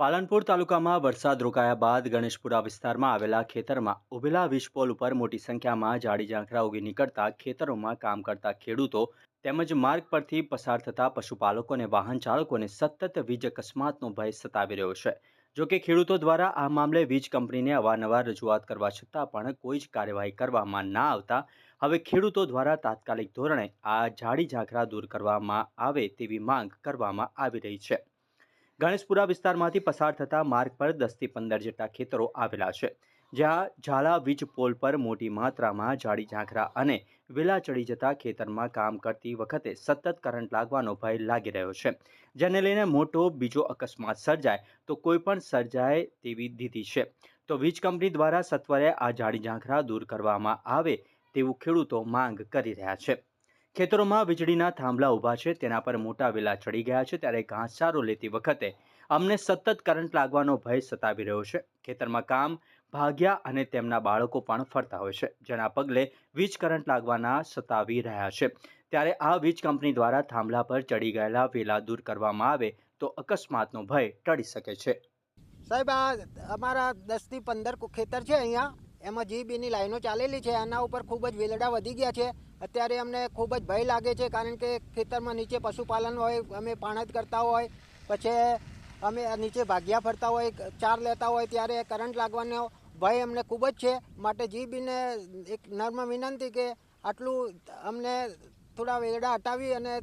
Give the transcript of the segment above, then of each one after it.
પાલનપુર તાલુકામાં વરસાદ રોકાયા બાદ ગણેશપુરા વિસ્તારમાં આવેલા ખેતરમાં ઉભેલા વીજપોલ ઉપર મોટી સંખ્યામાં જાડી ઝાંખરા ઉગી નીકળતા ખેતરોમાં કામ કરતા ખેડૂતો તેમજ માર્ગ પરથી પસાર થતા પશુપાલકો અને વાહન ચાલકોને સતત વીજ અકસ્માતનો ભય સતાવી રહ્યો છે. જો કે ખેડૂતો દ્વારા આ મામલે વીજ કંપનીને અવારનવાર રજૂઆત કરવા છતાં પણ કોઈ જ કાર્યવાહી કરવામાં ના આવતા હવે ખેડૂતો દ્વારા તાત્કાલિક ધોરણે આ જાડી ઝાંખરા દૂર કરવામાં આવે તેવી માંગ કરવામાં આવી રહી છે. ગણેશપુરા વિસ્તારમાંથી પસાર થતા માર્ગ પર દસથી પંદર જેટલા ખેતરો આવેલા છે, જ્યાં ઝાલા વીજ પોલ પર મોટી માત્રામાં જાડી ઝાંખરા અને વેલા ચડી જતા ખેતરમાં કામ કરતી વખતે સતત કરંટ લાગવાનો ભય લાગી રહ્યો છે. જેને લઈને મોટો બીજો અકસ્માત સર્જાય તો કોઈ પણ સર્જાય તેવી દીધી છે. તો વીજ કંપની દ્વારા સત્વરે આ જાડી ઝાંખરા દૂર કરવામાં આવે તેવું ખેડૂતો માંગ કરી રહ્યા છે. ખેતરોમાં વીજળીના થાંભલા ઊભા છે, તેના પર મોટા વેલા ચડી ગયા છે, ત્યારે ઘાસચારો લેતી વખતે અમને સતત કરંટ લાગવાનો ભય સતાવી રહ્યો છે. ખેતરમાં કામ, ભાગ્યા અને તેમના બાળકો પણ ફરતા હોય છે, જેના પગલે વીજ કરંટ લાગવાના સતાવી રહ્યા છે. ત્યારે આ વીજ કંપની દ્વારા થાંભલા પર ચડી ગયેલા વેલા દૂર કરવામાં આવે તો અકસ્માતનો ભય ટળી શકે છે. સાહેબ, આ અમારા દસથી પંદર ખેતર છે અહીંયા. એમાં જીબીની લાઈનો ચાલેલી છે, આના ઉપર ખૂબ જ વેલડા વધી ગયા છે. અત્યારે અમને ખૂબ જ ભય લાગે છે, કારણ કે ખેતરમાં નીચે પશુપાલન હોય, અમે પાણત કરતા હોય, પછી અમે નીચે ભાગ્યા ફરતા હોય, ચાર લેતા હોય, ત્યારે કરંટ લાગવાનો ભય અમને ખૂબ જ છે. માટે જીબીને એક નર્મ વિનંતી કે આટલું અમને થોડા વેડા હટાવી અને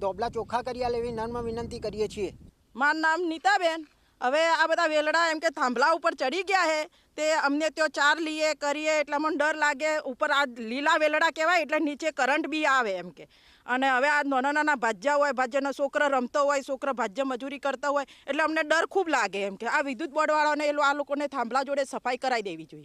ધોબલા ચોખ્ખા કરી લેવી નર્મ વિનંતી કરીએ છીએ. મારું નામ નીતાબેન. હવે આ બધા વેલડા એમ કે થાંભલા ઉપર ચડી ગયા છે તે અમને ત્યાં ચાર લઈએ કરીએ એટલે મને ડર લાગે. ઉપર આ લીલા વેલડા કહેવાય એટલે નીચે કરંટ બી આવે એમ કે. અને હવે આ નાના નાના ભાજ્યા હોય, ભાજ્યાનો છોકરો રમતો હોય, છોકરો ભાજ્ય મજૂરી કરતો હોય, એટલે અમને ડર ખૂબ લાગે એમ કે. આ વિદ્યુત બોર્ડવાળાને એ આ લોકોને થાંભલા જોડે સફાઈ કરાવી દેવી જોઈએ.